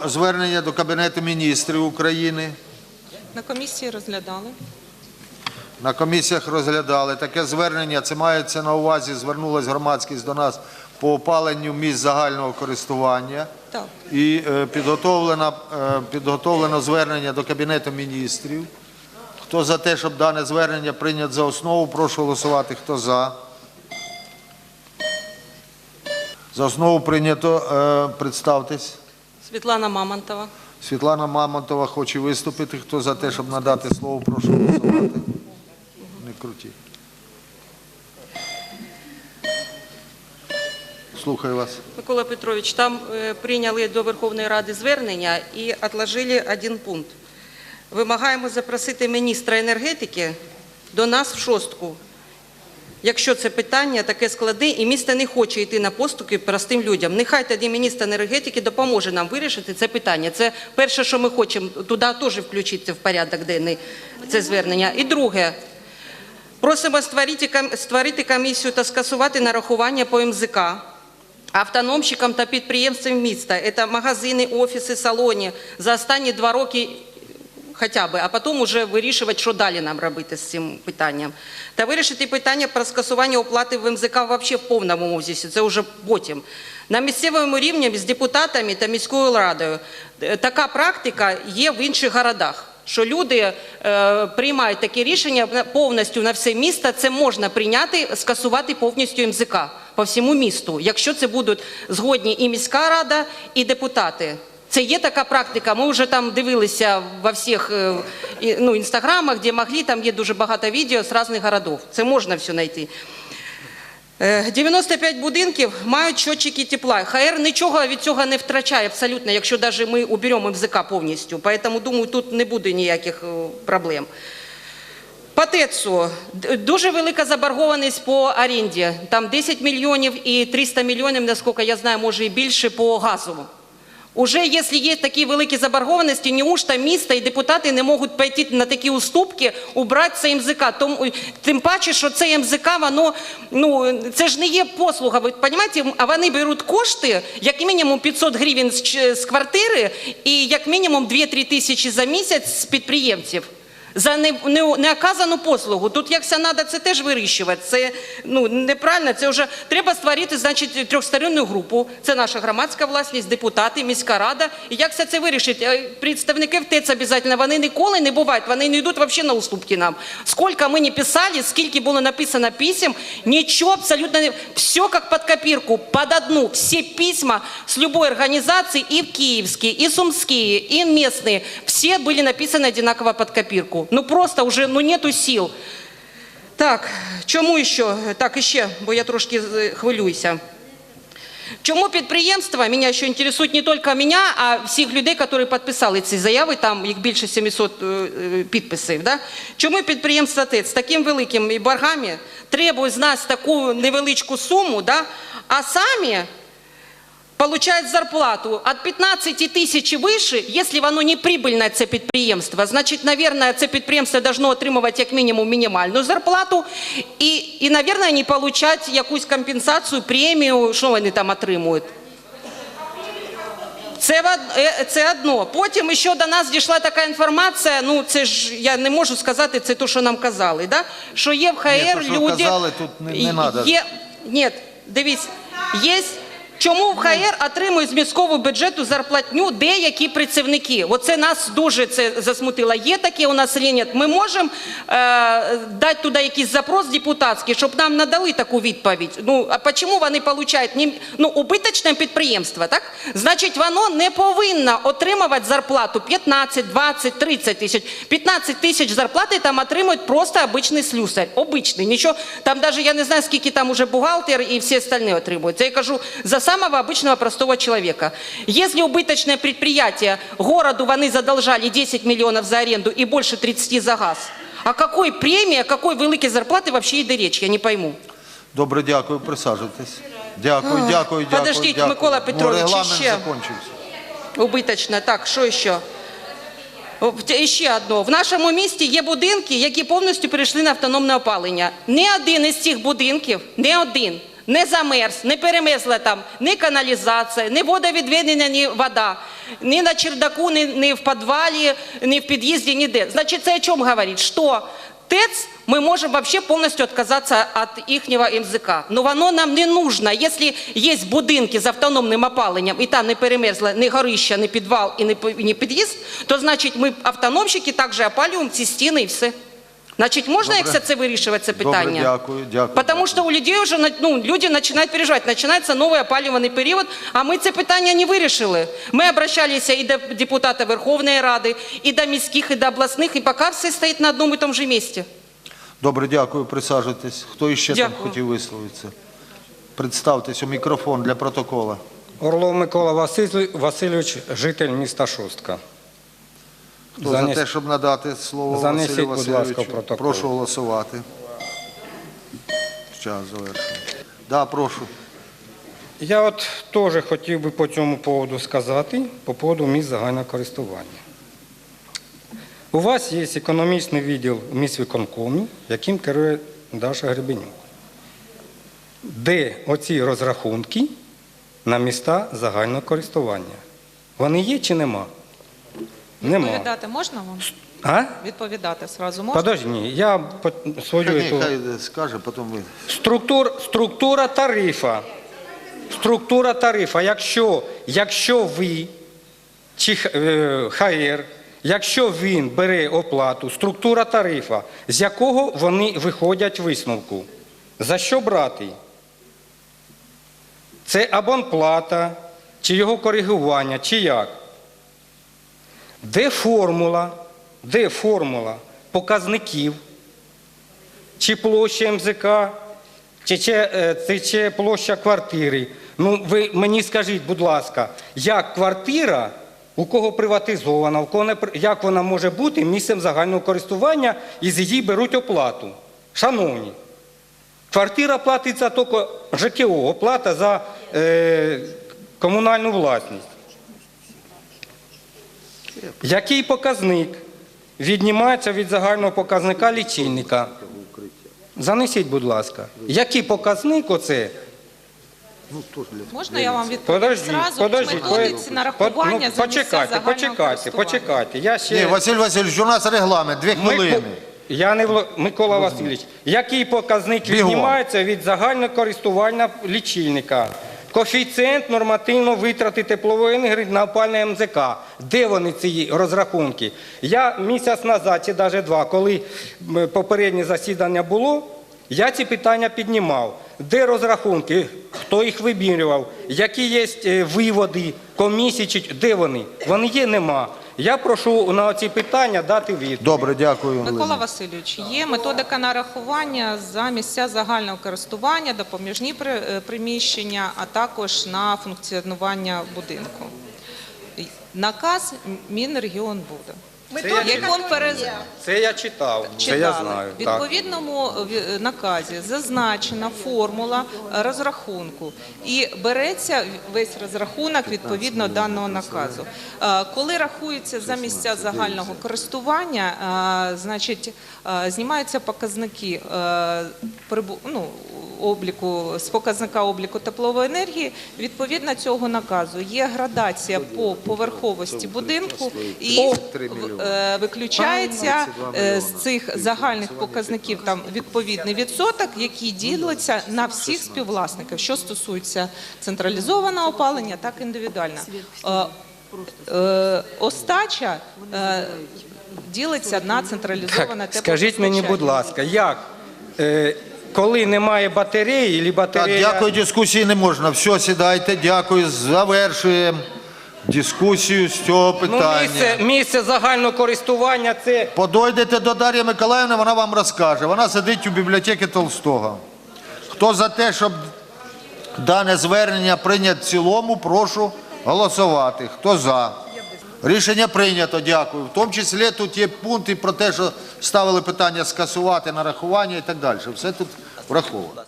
Про звернення до Кабінету міністрів України. На комісії розглядали. На комісіях розглядали таке звернення. Це мається на увазі. Звернулася громадськість до нас по опаленню місць загального користування. Так. І е, підготовлено, е, підготовлено звернення до Кабінету міністрів. Хто за те, щоб дане звернення прийняти за основу, прошу голосувати. Хто за? За основу прийнято. Е, Представтесь. Світлана Мамонтова. Світлана Мамонтова хоче виступити. Хто за те, щоб надати слово, прошу голосувати. Не круті. Слухаю вас. Микола Петрович, там е, прийняли до Верховної Ради звернення і відложили один пункт. Вимагаємо запросити міністра енергетики до нас в шостку. Якщо це питання таке складне, і місто не хоче йти на поступки простим людям. Нехай тоді міністр енергетики допоможе нам вирішити це питання. Це перше, що ми хочемо, туди теж включити в порядок денний це звернення. І друге, просимо створити, ком- створити комісію та скасувати нарахування по МЗК автономщикам та підприємствам міста. Це магазини, офіси, салони за останні два роки хоча б, а потім вже вирішувати, що далі нам робити з цим питанням. Та вирішити питання про скасування оплати в МЗК взагалі в повному обсязі, це вже потім. На місцевому рівні з депутатами та міською радою е, така практика є в інших городах. Що люди е, приймають такі рішення повністю на все місто, це можна прийняти, скасувати повністю МЗК по всьому місту, якщо це будуть згодні і міська рада, і депутати. Це є така практика. Ми вже там дивилися во всіх е, ну, інстаграмах, де могли, там є дуже багато відео з різних городів. Це можна все знайти. Е, 95 будинків мають щотчики тепла. ХР нічого від цього не втрачає абсолютно, якщо навіть ми уберемо МЗК повністю. Тому, думаю, тут не буде ніяких е, проблем. По ТЕЦу дуже велика заборгованість по оренді. Там 10 мільйонів і 300 мільйонів, наскільки я знаю, може і більше по газу. Уже якщо є такі великі заборгованості, неужто місто і депутати не можуть пойти на такі уступки, убрати це МЗК. Тому, тим паче, що це МЗК, воно, ну, це ж не є послуга, ви розумієте? А вони беруть кошти, як мінімум 500 гривень з, з квартири і як мінімум 2-3 тисячі за місяць з підприємців. За не, не, неоказану послугу. Тут якся треба це теж вирішувати. Це ну, неправильно, це вже треба створити значить, трьохсторонню групу. Це наша громадська власність, депутати, міська рада. І як це вирішить? Е, Представники ТЕЦ обов'язково, вони ніколи не бувають, вони не йдуть взагалі на уступки нам. Скільки ми не писали, скільки було написано писем, нічого абсолютно не... Все як під копірку, під одну. Всі письма з любой організації, і в Київській, і Сумські, і місні, всі були написані одинаково під копірку. Ну просто вже ну, нету сил. Так, чому ще? Так, іще, бо я трошки е, хвилююся. Чому підприємства, мене ще інтересують не тільки мене, а всіх людей, які підписали ці заяви, там їх більше 700 е, е, підписів. Да? Чому підприємства ТЕЦ з такими великими боргами требують з нас таку невеличку суму, да? а самі получают зарплату от 15 тисяч і вище, якщо воно не прибыльне, це підприємство, значить, наверное, це підприємство должно отримувати як мінімум мінімальну зарплату і, і наверное, не получать якусь компенсацію, премію, що вони там отримують. Це, е, це одно. Потім ще до нас дійшла така інформація, ну це ж я не можу сказати, це те, що нам казали, да? що є в ХР Ні, то, що люди... казали, тут не- не надо. Є, ні, дивіться, є... Чому в ХР отримують з міського бюджету зарплатню деякі працівники? Оце нас дуже це засмутило. Є таке у нас ні? Ми можемо е, дати туди якийсь запрос депутатський, щоб нам надали таку відповідь. Ну, а чому вони отримують ну, убиточне підприємство, так? Значить, воно не повинно отримувати зарплату 15, 20, 30 тисяч. 15 тисяч зарплати там отримують просто обичний слюсар. Обичний. Нічого, там навіть я не знаю, скільки там уже бухгалтер і всі остальні отримують. Це я кажу за самого обычного простого человека. Если убыточное предприятие городу вони задолжали 10 миллионов за аренду и больше 30 за газ, о какой премии, о какой великой зарплаты вообще йде речь, я не пойму. Добре, дякую, присаджуйтесь. Дякую, дякую, дякую. Подождіть, дякую. Микола Петрович, ну, регламент ще. закінчився. Убиточно. Так, що ще? О, т- ще одно. В нашому місті є будинки, які повністю перейшли на автономне опалення. Ні один із цих будинків, ні один, не замерз, не перемерзла там ні каналізація, ні водовідведення, ні вода. ні на чердаку, ні, ні в підвалі, ні в під'їзді, ніде. Значить, це о чому говорить? Що ТЭЦ мы можем вообще полностью отказаться от ихнего МЗК. Но воно нам не нужно. Если есть будинки з автономним опаленням, і там не перемерзла ні горища, ні підвал і ні під'їзд, то значить ми автономщики також опалюємо ці стіни і все. Значить, можна як Добре. це вирішувати це Добре, питання? дякую, дякую. Потому что у людей уже на- ну, люди начинают переживать, начинается новый опалювальный период, а мы це питання не вирішили. Ми обращалися і до депутата Верховної Ради, і до міських, і до обласних, і поки все стоїть на одному і тому же місці. Добре, дякую, присаджуйтесь. Хто іще там Дякую. хотів висловитися? Представтесь у мікрофон для протокола. Орлов Микола Василь- Васильович, житель міста Шостка. Хто Занес- за те, щоб надати слово Занесіть, Василю будь ласка, Васильовичу? протокол. Прошу голосувати. Час завершено. Да, прошу. Я от теж хотів би по цьому поводу сказати, по поводу місць загального користування. У вас є економічний відділ в міськвиконкомі, яким керує Даша Гребенюк. Де оці розрахунки на міста загального користування? Вони є чи нема? Нема. Відповідати можна вам? А? Відповідати сразу можна? Подожди, ні, я по- свою Ні, ету- хай скаже, потім ви. Структур, структура тарифа. Структура тарифа. Якщо, якщо ви чи Х- е, ХР, якщо він бере оплату, структура тарифа, з якого вони виходять висновку? За що брати? Це абонплата, чи його коригування, чи як? Де формула? Де формула показників? чи площа МЗК, чи, чи, е, чи площа квартири. Ну, ви мені скажіть, будь ласка, як квартира, у кого приватизована, у кого не, як вона може бути місцем загального користування і з її беруть оплату? Шановні, квартира платиться тільки ЖКО, оплата за е, комунальну власність. Який показник віднімається від загального показника лічильника? Занесіть, будь ласка. Який показник оце? Можна я вам відповім Подождіть, зразу? подождіть. Методиці по- нарахування ну, почекайте, загального почекайте, користування. почекайте. Я ще... Ні, Василь Васильович, у нас регламент, дві Мико- хвилини. Я не Вло- Микола Васильович. Який показник Бігом. віднімається від загального користування лічильника? Коефіцієнт нормативно витрати теплової енергії на опальне МЗК. Де вони ці розрахунки? Я місяць назад, чи навіть два, коли попереднє засідання було, я ці питання піднімав. Де розрахунки? Хто їх вибірював? Які є е, виводи, комісії? Де вони? Вони є, нема. Я прошу на ці питання дати відповідь. Добре, дякую. Микола Олена. Васильович, є методика нарахування за місця загального користування, допоміжні е, приміщення, а також на функціонування будинку. Наказ Мінрегіон Мінрегіонбуду. Це перез... це я читав, це я знаю. В Так. відповідному е, наказі зазначена формула е, розрахунку і береться весь розрахунок відповідно даного наказу. Е, Коли рахується за місця загального користування, е, значить е, знімаються показники е, прибу- ну, обліку з показника обліку теплової енергії. Відповідно цього наказу. Є градація по поверховості будинку і е, виключається е, з цих загальних показників там відповідний відсоток, який ділиться на всіх співвласників, що стосується централізованого опалення, так і індивідуально. Е, Остача ділиться на централізоване Так, скажіть мені, будь ласка, як, коли немає батареї, або Так, батарея... дякую, дискусії не можна. Все, сідайте, дякую, завершуємо дискусію з цього Ну, питання. місце, місце загального користування – це Подойдете до Дар'ї Миколаївни, вона вам розкаже. Вона сидить у бібліотеці Толстого. Хто за те, щоб дане звернення прийняти в цілому, прошу голосувати. Хто за? Рішення прийнято, дякую. В тому числі тут є пункти про те, що ставили питання скасувати нарахування і так далі. Все тут Rojo.